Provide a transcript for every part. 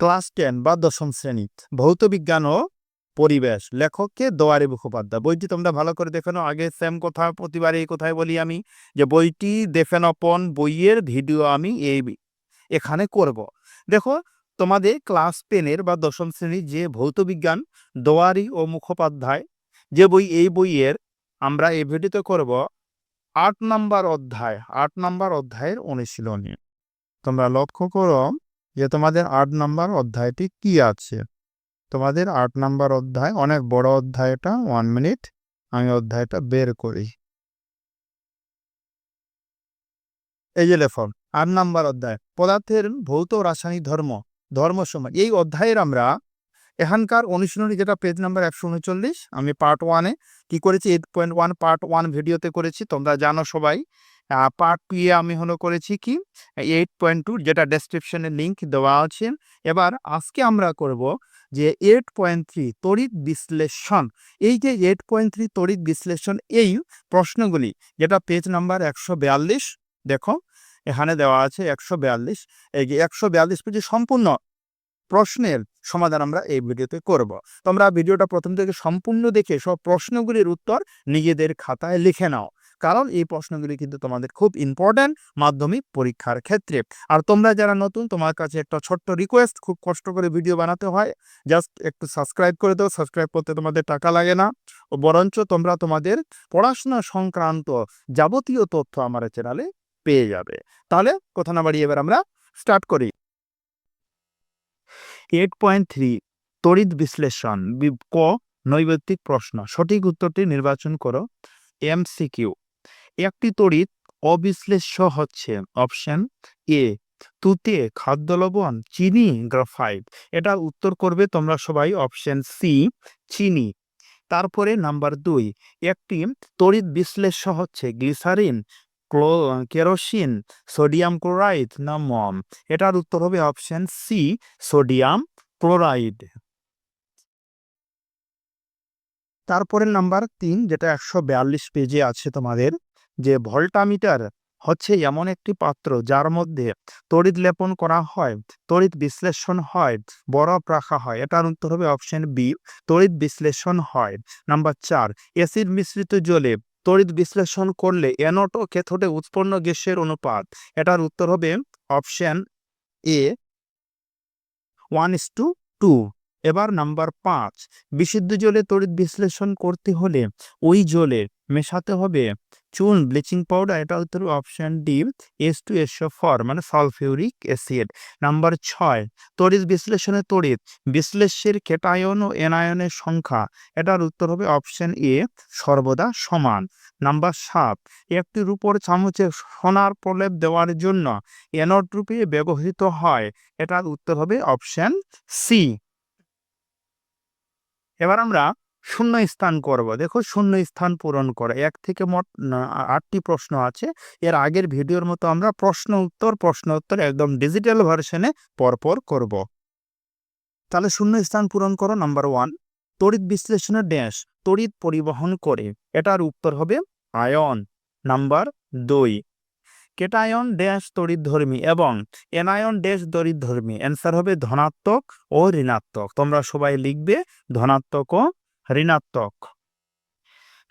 Class ten বা দশম শ্রেণি ভৌত বিজ্ঞান ও পরিবেশ। লেখককে দোয়ারি মুখোপাধ্যায়। বইটি তোমরা ভালো করে দেখে নাও। আগে সেম কথা, প্রতিবার এই কথাই বলি আমি যে বইটি দেখে নপন বইয়ের ভিডিও আমি এই এখানে করব। দেখো, তোমাদের ক্লাস টেনের বা দশম শ্রেণির যে ভৌত বিজ্ঞান, দোয়ারি ও মুখোপাধ্যায়, যে বই, এই বইয়ের আমরা এই ভিডিওতে করব আট নাম্বার অধ্যায়। আট নাম্বার অধ্যায়ের অনুশীলনী। তোমরা লক্ষ্য করো যে তোমাদের আট নাম্বার অধ্যায়টি কি আছে? তোমাদের আট নাম্বার অধ্যায়, অনেক বড় অধ্যায়টা ওয়ান মিনিট আমি অধ্যায়টা বের করি। এই যে লেখন আট নাম্বার অধ্যায়, পদার্থের ভৌত রাসায়নিক ধর্ম ধর্ম সময় এই অধ্যায়ের আমরা এখানকার অনুশীলনী যেটা পেজ নাম্বার একশো উনচল্লিশ, আমি পার্ট ওয়ানে কি করেছি eight point one part one ভিডিওতে করেছি, তোমরা জানো সবাই। পার্ট টু এ আমি হলো করেছি কি? এইট পয়েন্ট টু যেটা ডেসক্রিপশনে লিঙ্ক দেওয়া আছে। এবার আজকে আমরা করব যে এইট পয়েন্ট থ্রি তড়িৎ বিশ্লেষণ। এই যে এইট পয়েন্ট থ্রি তড়িৎ বিশ্লেষণ, এই প্রশ্নগুলি, যেটা পেজ নাম্বার একশো বিয়াল্লিশ, দেখো, এখানে দেওয়া আছে একশো বিয়াল্লিশ। এই যে একশো বিয়াল্লিশ পেজে সম্পূর্ণ প্রশ্নের সমাধান আমরা এই ভিডিওতে করব। তোমরা ভিডিওটা প্রথম থেকে সম্পূর্ণ দেখে সব প্রশ্নগুলির উত্তর নিজেদের খাতায় লিখে নাও। কারণ এই প্রশ্নগুলি কিন্তু তোমাদের খুব ইম্পর্ট্যান্ট মাধ্যমিক পরীক্ষার ক্ষেত্রে। আর তোমরা যারা নতুন, তোমার কাছে একটা ছোট্ট রিকোয়েস্ট খুব কষ্ট করে ভিডিও বানাতে হয় জাস্ট একটু সাবস্ক্রাইব করে দাও। সাবস্ক্রাইব করতে তোমাদের টাকা লাগে না। ও বরঞ্চ তোমরা তোমাদের পড়াশোনা সংক্রান্ত যাবতীয় তথ্য আমার চ্যানেলে পেয়ে যাবে। তাহলে কথা না বাড়িয়ে এবার আমরা স্টার্ট করি। এইট পয়েন্ট থ্রি তড়িৎ বিশ্লেষণ ক, নৈবেত্তিক প্রশ্ন, সঠিক উত্তরটি নির্বাচন করো। এমসিকিউ একটি তড়িৎ অবিশ্লেষ্য হচ্ছে। অপশন এ, তুতে খাদ্য লবণ, চিনি, গ্রাফাইট। এটার উত্তর করবে তোমরা সবাই। অপশন সি, চিনি। তারপরে নাম্বার দুই, একটি তড়িৎ বিশ্লেষ্য হচ্ছে গ্লিসারিন, ক্লো, কেরোসিন, সোডিয়াম ক্লোরাইড না মম। এটার উত্তর হবে অপশন সি, সোডিয়াম ক্লোরাইড। তারপরে নাম্বার তিন, যেটা একশো বিয়াল্লিশ পেজে আছে তোমাদের। যে ভল্টামিটার হচ্ছে এমন একটি পাত্র যার মধ্যে তড়িৎ লেপন করা হয়, তড়িৎ বিশ্লেষণ হয়, বরফ রাখা হয়। এটার উত্তর হবে অপশন বি, তড়িৎ বিশ্লেষণ হয়। নাম্বার চার অ্যাসিড মিশ্রিত জলে তড়িৎ বিশ্লেষণ করলে অ্যানোড ও ক্যাথোডে উৎপন্ন গ্যাসের অনুপাত। এটার উত্তর হবে option A, one is to two. এবার নাম্বার পাঁচ, বিশুদ্ধ জলে তড়িৎ বিশ্লেষণ করতে হলে ওই জলে মেশাতে হবে চুন, ব্লিচিং পাউডার, এটা উত্তর option D S two S four মানে সালফিউরিক অ্যাসিড নাম্বার ছয়, তড়িৎ বিশ্লেষণে তড়িৎ। বিশ্লেষ্যের কেটায়ন ও এনায়নের সংখ্যা, এটার উত্তর হবে অপশন এ সর্বদা সমান। নাম্বার সাত, একটি রূপর চামচে সোনার প্রলেপ দেওয়ার জন্য এনড রূপে ব্যবহৃত হয়, এটার উত্তর হবে অপশন সি এবার আমরা শূন্য স্থান করব। দেখো, শূন্য স্থান পূরণ করে। এক থেকে মোট আটটি প্রশ্ন আছে। এর আগের ভিডিওর মতো আমরা প্রশ্ন উত্তর প্রশ্ন উত্তর একদম ডিজিটাল ভার্সনে পরপর করব। তাহলে শূন্য স্থান পূরণ করো নাম্বার ওয়ান তড়িৎ বিশ্লেষণের ড্যাশ তড়িৎ পরিবহন করে। এটার উত্তর হবে আয়ন নাম্বার দুই। কেটায়ন ড্যাশ তড়িৎধর্মী এবং এনায়ন ড্যাশ তড়িৎধর্মী। অ্যান্সার হবে ধনাত্মক ও ঋণাত্মক। তোমরা সবাই লিখবে ধনাত্মক ও ঋণাত্মক।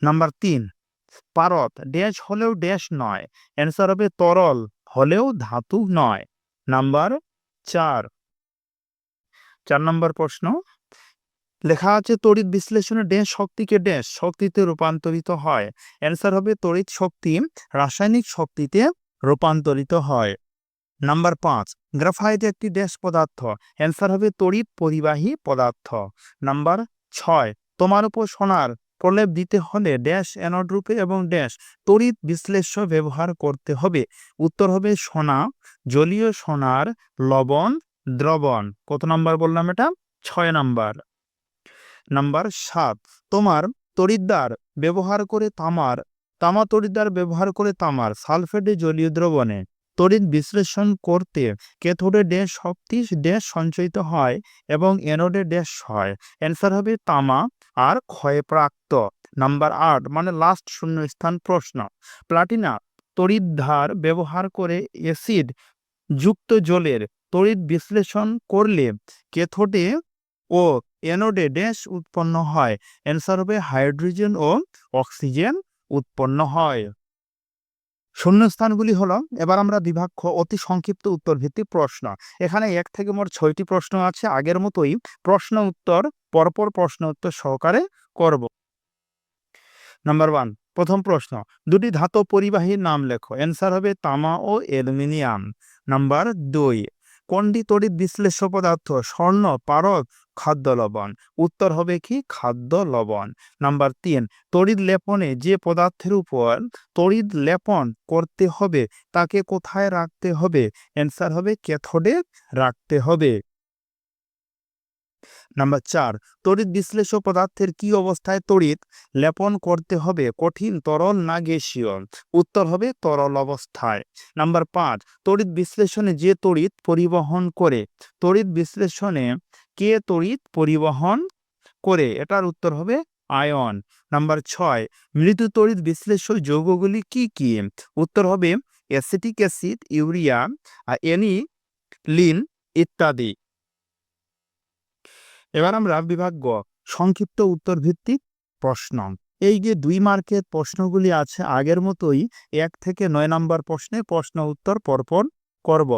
নাম্বার তিন, পারদ, ড্যাশ হলেও ড্যাশ নয়, অ্যান্সার হবে তরল, হলেও ধাতু নয়। নাম্বার চার। চার নম্বর প্রশ্ন, লেখা আছে তড়িৎ বিশ্লেষণে ড্যাশ শক্তিকে ড্যাশ, শক্তিতে রূপান্তরিত হয়। অ্যান্সার হবে তড়িৎ শক্তি রাসায়নিক শক্তিতে রূপান্তরিত হয়। নাম্বার পাঁচ, গ্রাফাইট একটি ড্যাশ পদার্থ, অ্যান্সার হবে তড়িৎ পরিবাহী পদার্থ। নাম্বার ছয় তোমার উপর সোনার প্রলেপ দিতে হলে ড্যাশ, অ্যানোড রূপে এবং ড্যাশ তড়িৎ বিশ্লেষ্য ব্যবহার করতে হবে। উত্তর হবে সোনা, জলীয় সোনার লবণ, দ্রবণ। কত নাম্বার বললাম এটা? ছয় নাম্বার। নাম্বার সাত, তোমার তড়িৎদ্বার ব্যবহার করে তামার, তামা তড়িৎদ্বার ব্যবহার করে তামার, সালফেটে জলীয় দ্রবণে। তড়িৎ বিশ্লেষণ করতে ক্যাথোডে ড্যাশ শক্তি ড্যাশ সঞ্চয়িত হয় এবং অ্যানোডে ড্যাশ হয় অ্যান্সার হবে তামা আর ক্ষয়প্রাপ্ত নাম্বার আট মানে লাস্ট শূন্য স্থান প্রশ্ন। প্লাটিনা তড়িৎধার ব্যবহার করে অ্যাসিড যুক্ত জলের তড়িৎ বিশ্লেষণ করলে ক্যাথোডে ও অ্যানোডে ড্যাশ উৎপন্ন হয়। অ্যান্সার হবে হাইড্রোজেন ও অক্সিজেন উৎপন্ন হয়। শূন্যস্থানগুলি হলো, এবার আমরা বিভাগ অতি সংক্ষিপ্ত উত্তর ভিত্তিক প্রশ্ন। এখানে এক থেকে মোট ছয়টি প্রশ্ন আছে, আগের মতোই প্রশ্ন উত্তর, পরপর প্রশ্ন উত্তর সহকারে করব। নাম্বার ওয়ান, প্রথম প্রশ্ন, দুটি ধাতব পরিবাহীর নাম লেখো। অ্যান্সার হবে তামা ও অ্যালুমিনিয়াম। নাম্বার দুই তড়িৎ বিশ্লেষ্য পদার্থ স্বর্ণ, পারদ, খাদ্য লবণ। উত্তর হবে কি? খাদ্য লবণ। নাম্বার তিন, তড়িৎ লেপনে যে পদার্থের উপর তড়িৎ লেপন করতে হবে, তাকে কোথায় রাখতে হবে? অ্যান্সার হবে ক্যাথোডে রাখতে হবে। নাম্বার চার, তড়িৎ বিশ্লেষ্য পদার্থের কি অবস্থায় তড়িৎ লেপন করতে হবে? কঠিন, তরল না গ্যাসীয়? উত্তর হবে তরল অবস্থায়। নাম্বার পাঁচ, তড়িৎ বিশ্লেষণে যে তড়িৎ পরিবহন করে? তড়িৎ বিশ্লেষণে কে তড়িৎ পরিবহন করে? এটার উত্তর হবে আয়ন। নাম্বার ছয়, মৃদু তড়িৎ বিশ্লেষ্য যৌগগুলি কি কি? উত্তর হবে acetic acid, urea aniline ইত্যাদি। এবার আমরা বিভাগ গ সংক্ষিপ্ত উত্তর ভিত্তিক প্রশ্ন। এই যে দুই মার্কের প্রশ্নগুলি আছে, আগের মতোই এক থেকে নয় নাম্বার প্রশ্নে প্রশ্ন উত্তর পরপর করব।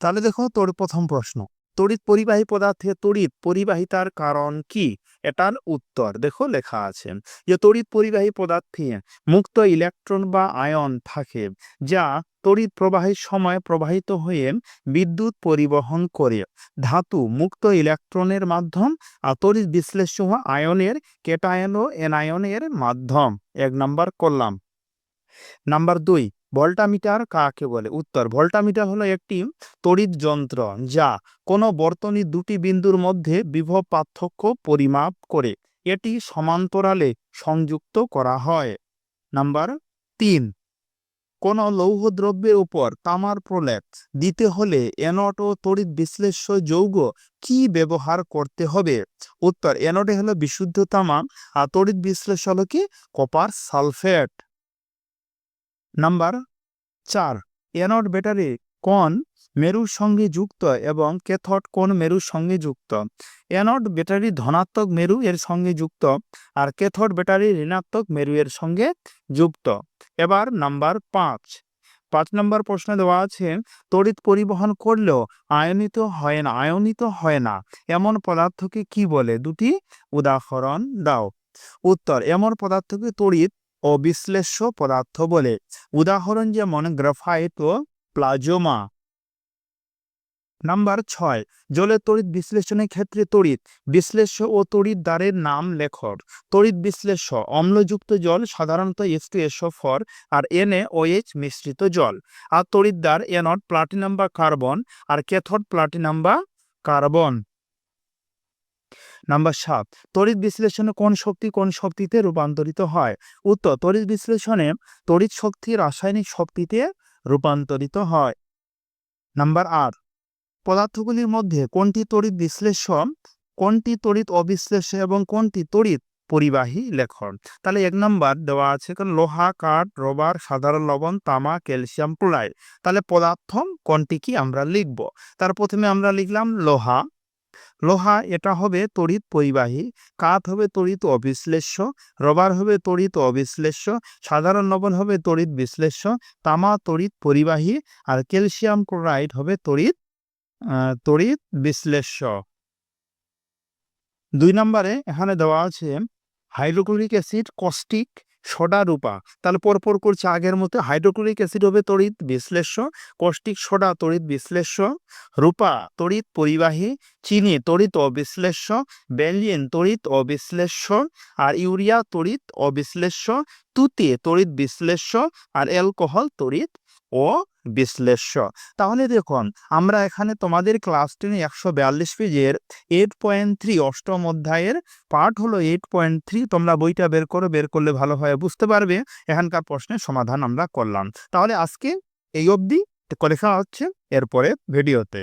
তাহলে দেখো তোর প্রথম প্রশ্ন। তড়িৎ পরিবাহী পদার্থে তড়িৎ পরিবাহিতার কারণ কি? এটার উত্তর দেখো লেখা আছে। যে তড়িৎ পরিবাহী পদার্থে মুক্ত ইলেকট্রন বা আয়ন থাকে, যা তড়িৎ প্রবাহের সময় প্রবাহিত হয়ে বিদ্যুৎ পরিবহন করে। ধাতু মুক্ত ইলেকট্রনের মাধ্যম, আর তড়িৎ বিশ্লেষ্য আয়নের, কেটায়ন ও এনায়নের মাধ্যম। এক নাম্বার করলাম। নাম্বার দুই, ভোল্টামিটার কাকে বলে? উত্তর, ভোল্টামিটার হলো একটি তড়িৎ যন্ত্র যা কোনো বর্তনী দুটি বিন্দুর মধ্যে বিভব পার্থক্য পরিমাপ করে। এটি সমান্তরালে সংযুক্ত করা হয়। নাম্বার তিন কোন লৌহ দ্রব্যের উপর তামার প্রলেপ দিতে হলে এনট ও তড়িৎ বিশ্লেষ্য যৌগ কি ব্যবহার করতে হবে? উত্তর, এনটে হলো বিশুদ্ধ তামা আর তড়িৎ বিশ্লেষ্য হলো কি? Copper sulphate. নাম্বার চার, এনট ব্যাটারি কোন মেরুর সঙ্গে যুক্ত এবং ক্যাথড কোন মেরুর সঙ্গে যুক্ত। এনট ব্যাটারি ধনাত্মক মেরু এর সঙ্গে যুক্ত আর ক্যাথড ব্যাটারি ঋণাত্মক মেরু এর সঙ্গে যুক্ত। এবার নাম্বার পাঁচ। পাঁচ নম্বর প্রশ্ন দেওয়া আছে, তড়িৎ পরিবহন করলেও আয়নিত হয় না, আয়নিত হয় না, এমন পদার্থকে কি বলে? দুটি উদাহরণ দাও। উত্তর, এমন পদার্থকে তড়িৎ অবিশ্লেষ্য পদার্থ বলে। উদাহরণ যেমন গ্রাফাইট ও প্লাজমা। নাম্বার ছয় জলের তড়িৎ বিশ্লেষণের ক্ষেত্রে তড়িৎ বিশ্লেষ্য ও তড়িৎ দ্বারের নাম লেখর। তড়িৎ বিশ্লেষ্য, অম্লযুক্ত জল, সাধারণত এস টু এসও ফর আর এন ও এইচ মিশ্রিত জল। আর তড়িৎ দ্বার এনট প্লাটিনাম বা কার্বন আর ক্যাথড প্লাটিনাম বা কার্বন নাম্বার সাত, তড়িৎ বিশ্লেষণে কোন শক্তি কোন শক্তিতে রূপান্তরিত হয়? উত্তর, তড়িৎ বিশ্লেষণে তড়িৎ শক্তি রাসায়নিক শক্তিতে রূপান্তরিত হয়। নাম্বার আট পদার্থগুলির মধ্যে কোনটি তড়িৎ বিশ্লেষণ, কোনটি তড়িৎ অবিশ্লেষ্য এবং কোনটি তড়িৎ পরিবাহী লেখন? তাহলে এক নম্বর দেওয়া আছে কারণ লোহা, কাঠ, রবার, সাধারণ লবণ, তামা, ক্যালসিয়াম, ক্লোরাইড। তাহলে পদার্থ কোনটি কি আমরা লিখব? তার প্রথমে আমরা লিখলাম লোহা। লোহা এটা হবে তড়িৎ পরিবাহী, কাঠ হবে তড়িৎ অবিশ্লেষ্য, রবার হবে তড়িৎ অবিশ্লেষ্য, সাধারণ লবণ হবে তড়িৎ বিশ্লেষ্য, তামা তড়িৎ পরিবাহী, আর ক্যালসিয়াম, ক্লোরাইড হবে তড়িৎ তড়িৎ বিশ্লেষ্য। দুই নম্বরে এখানে দেওয়া আছে, হাইড্রোক্লোরিক অ্যাসিড কস্টিক সোডা রূপা। তাহলে পরপর করছে আগের মতো হাইড্রোক্লোরিক অ্যাসিড হবে তড়িৎ বিশ্লেষ্য কষ্টিক সোডা তড়িৎ বিশ্লেষ্য, রূপা তড়িৎ পরিবাহী, চিনি তড়িৎ অবিশ্লেষ্য, ব্যালিয়েন তড়িৎ অবিশ্লেষ্য, আর ইউরিয়া তড়িৎ অবিশ্লেষ্য, তুতে তড়িৎ বিশ্লেষ্য, আর অ্যালকোহল তড়িৎ ও বিশ্লেষ্য। তাহলে দেখুন, আমরা এখানে তোমাদের ক্লাস টেনে একশো বিয়াল্লিশ পেজের এইট পয়েন্ট থ্রি অষ্টম অধ্যায়ের পার্ট হলো এইট পয়েন্ট থ্রি তোমরা বইটা বের করো, বের করলে ভালো হয়, বুঝতে পারবে। এখানকার প্রশ্নের সমাধান আমরা করলাম। তাহলে আজকে এই অবধি লেখা হচ্ছে এরপরে ভিডিওতে